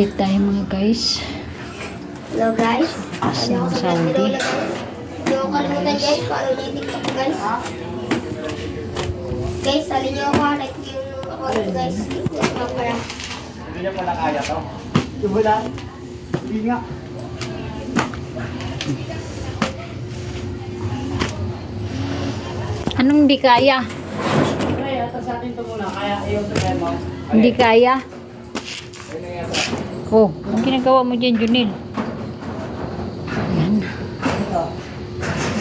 Update tayo mga guys. Hello guys. Sa ako sa Saudi. Hindi ko kalimutan guys. Follow niyo yung TikTok guys. Guys, sali niyo ako. Like yung account ko guys. Hindi niya pala kaya to. Yung wala. Hindi nga. Anong hindi kaya? Ata sa atin to muna. Kaya ayaw kaya mo. Hindi kaya? Yata. Oh, ang ginagawa mo dyan, Junil? Ayan.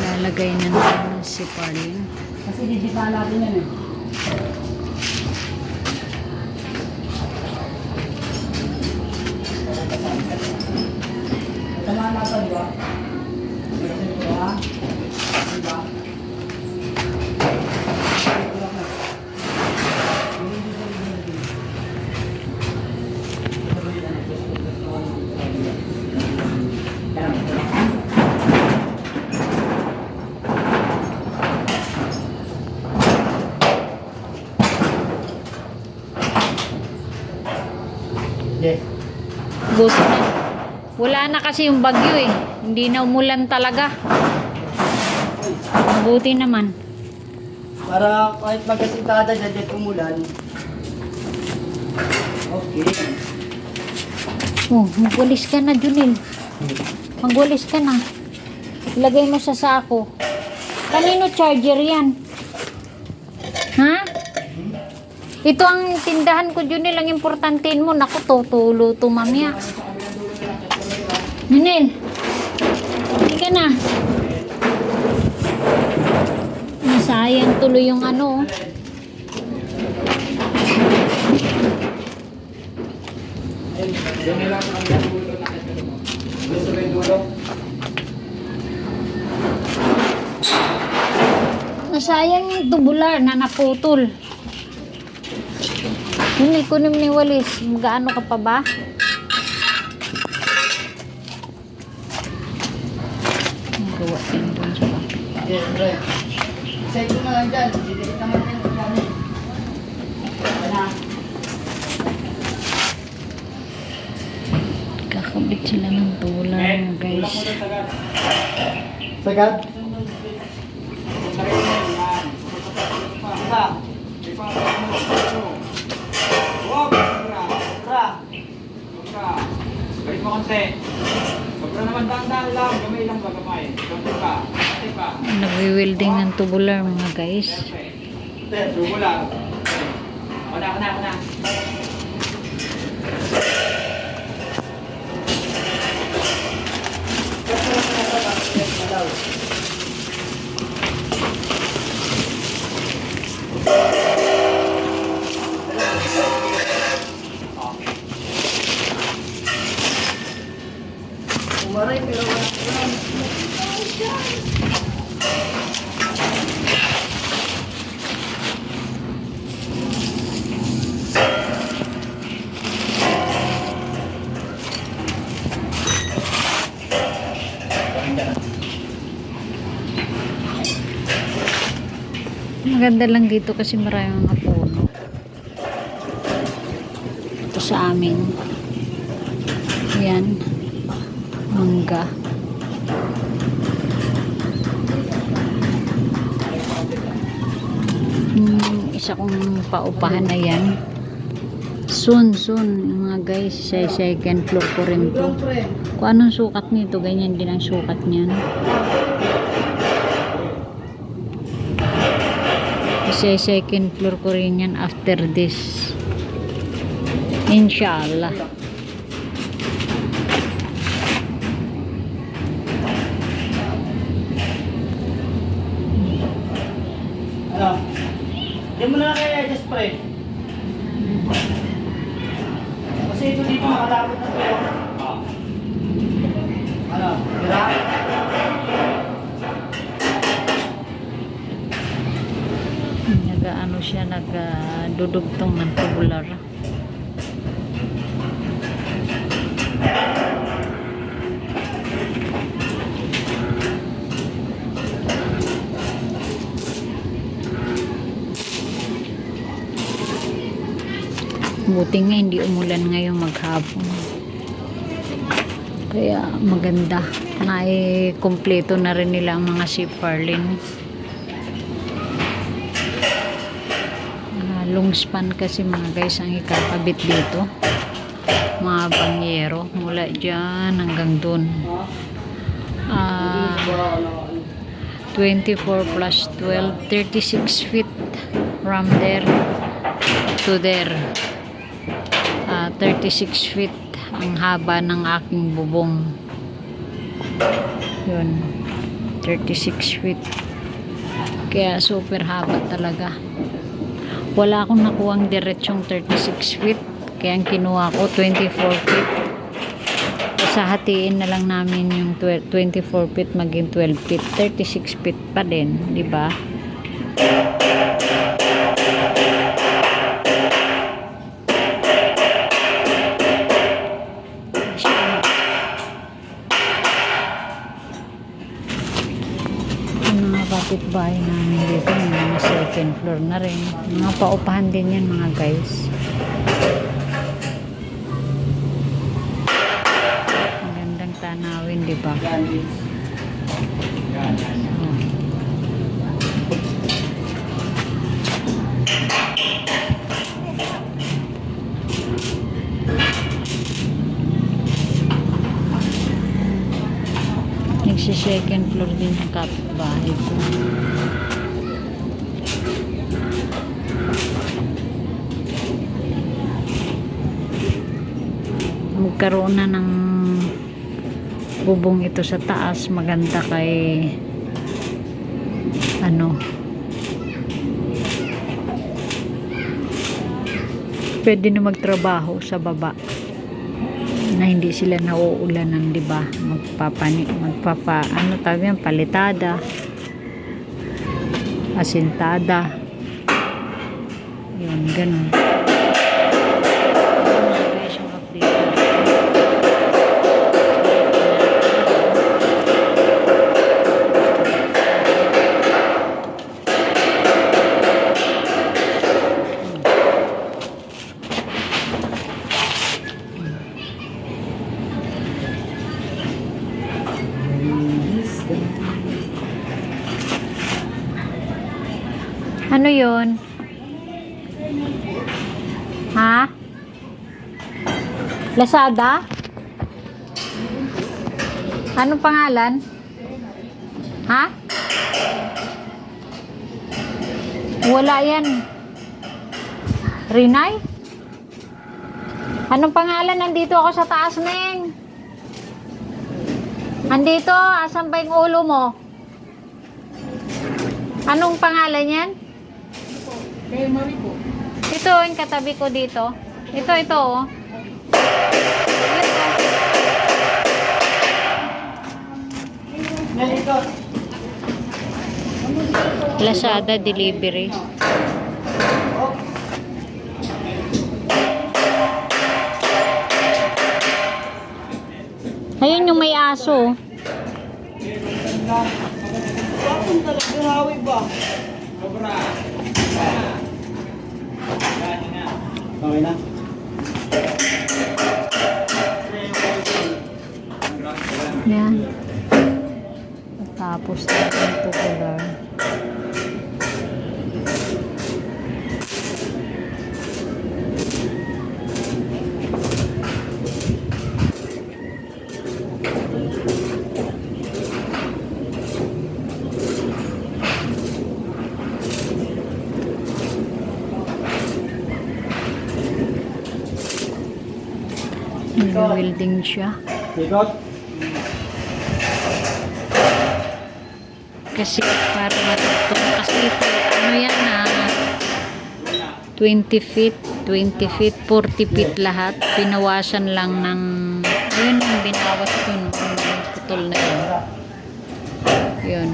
Lalagay na natin si Parlin. Kasi digital natin yan eh. Tama na ito, di ba? Di ba? Yes. Buti na. Wala na kasi yung bagyo eh. Hindi na umulan talaga. Buti naman. Para kahit magkasintada dyan dyan umulan. Okay. Oh, magwalis ka na, Junil. Magwalis ka na. Ilagay mo sa sako. Kanino charger yan? Ha? Ito ang tindahan ko, Junil. Ang importantein mo. Naku, tutulo to mamaya. Junil. Ka na. Nasayang tuloy yung ano. oh. Nasayang yung tubular na naputol. Yun, kunin ni Walis. Magaano ka pa ba? Ang gawa din doon sa pre. Isa ito na lang dyan. Didikit naman din sa. Kakabit sila ng tubular mga guys. Sagad? Balik mo konti. Sobra naman dahan-dahan lang. Gamay lang ba gamay? Konti pa. Konti pa. Nagwi-welding ng tubular mga guys. Subo lang. Kuna, kuna, kuna. Umaray pero wala. Maganda lang dito kasi marami mga puno. Ito sa amin. Yan. Mangga. Hmm, isa kong paupahan na yan. Soon, soon, mga guys, sa second floor ko rin to. Kung anong sukat nito, ganyan din ang sukat niyan. Kasi second floor ko rin yan after this. Inshallah. Ano? Hindi mo na kaya just pre. Kasi ito dito nakalapit na to. Ah. Ano? Dira? Nag-ano siya, nag-dudugtong ng tubular. Buti nga hindi umulan ngayong maghapon. Kaya maganda. Nai-kompleto na rin nila ang mga siparlin. Ah, long span kasi mga guys ang ikakabit dito. Mga banyero. Mula dyan hanggang dun. Ah, 24 plus 12, 36 feet from there to there. Ah, 36 feet ang haba ng aking bubong. Yun. 36 feet. Kaya super haba talaga. Wala akong nakuhang diretsong 36 feet. Kaya ang kinuha ko 24 feet. Sa hatiin na lang namin yung 12 24 feet maging 12 feet. 36 feet pa din, di ba? Mga kapitbahay namin second floor na rin. Mga paupahan din yan mga guys. Ang gandang tanawin, di ba? Nagsi-second floor din yung kapitbahay ko. Magkaroon na ng bubong ito sa taas maganda kay ano pwede na magtrabaho sa baba na hindi sila nauulanan di ba? Magpapani magpapa ano tawag yan? Palitada asintada. Yun ganun Lazada? Anong pangalan? Ha? Wala yan. Rinay? Anong pangalan? Nandito ako sa taas, Neng. Andito, asan ba yung ulo mo? Anong pangalan yan? Ito, yung katabi ko dito. Ito, ito, oh. Lazada delivery. Ayun yung may aso. Bakit talaga Tapos natin tubular. Nilwilding siya. Ikot. Kasi para matutong kasi ano yan na 20 feet, 20 feet, 40 feet lahat. Pinawasan lang ng yun yung binawas no, yung putol na yun. Yun.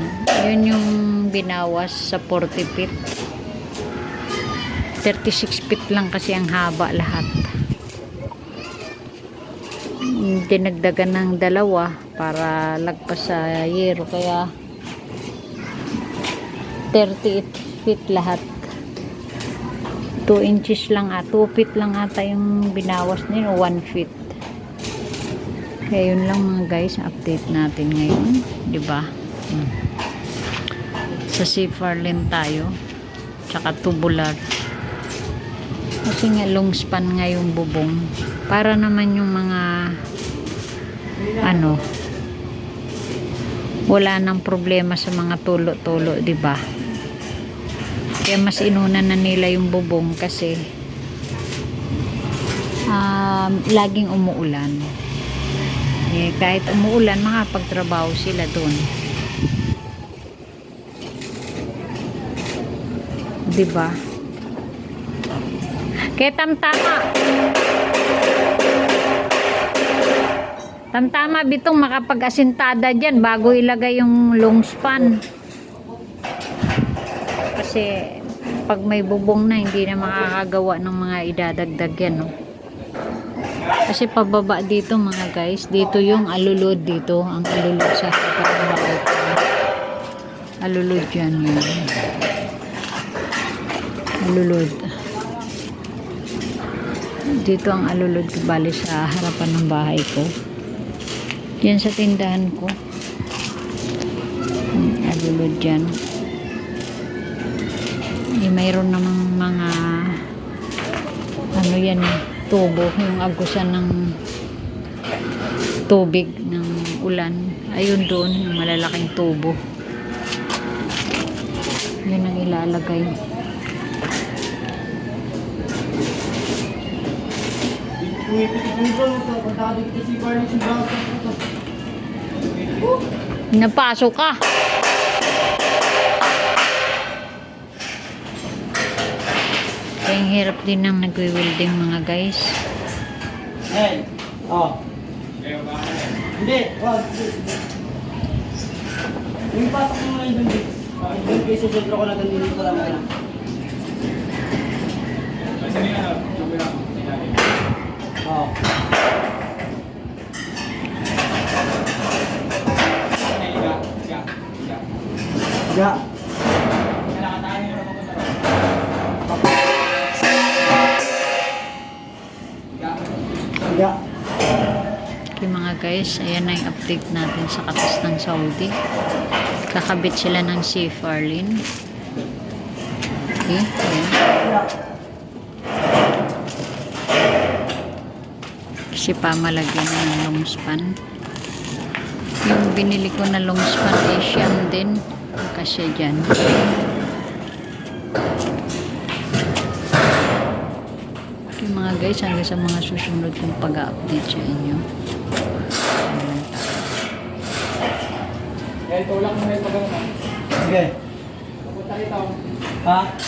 Yun yung binawas sa 40 feet. 36 feet lang kasi ang haba lahat. Dinagdagan ng dalawa para lagpas sa yero kaya 38 feet lahat 2 inches lang at 2 feet lang ata yung binawas nila 1 feet Kaya yun lang mga guys, update natin ngayon, 'di ba? Hmm. Sa Seafarlin tayo, tsaka tubular. Kasi nga long span nga yung bubong. Para naman yung mga ano wala nang problema sa mga tulo-tulo, 'di ba? Kaya mas inuna na nila yung bubong kasi um, laging umuulan. Eh, kahit umuulan, makapagtrabaho sila doon. Diba? Kaya tamtama. Tamtama bitong makapag-asintada dyan bago ilagay yung long span. Kasi pag may bubong na, hindi na makakagawa ng mga idadagdag yan, no? Kasi pababa dito mga guys, dito yung alulod dito, ang alulod sa. Alulod yan yun. Alulod. Dito ang alulod bali sa harapan ng bahay ko. Yan sa tindahan ko. Alulod dyan. Eh, mayroon namang mga ano yan tubo. Yung agusan ng tubig ng ulan. Ayun doon yung malalaking tubo. Yun ang ilalagay. Napasok ka kaya ang hirap din ng nagwi-welding mga guys Hey. Oh. Hindi. Wag. Yung pasok mo ngayon dun, Dix. Ah, Yung kay susundro ko na dun dito kayo. Sabi lang, sinabi. Oh. Ay, Okay mga guys, ayan na yung update natin sa katas ng Saudi. Kakabit sila ng Seafarlin. Okay, ayan. Kasi pamalagyan ng long span. Yung binili ko na long span ay siyam din. Kasi dyan. Okay mga guys, hanggang sa mga susunod kong pag-update sa inyo. Kaya tulak mo na yung pagkakaman. Sige. Pupunta rito. Ha?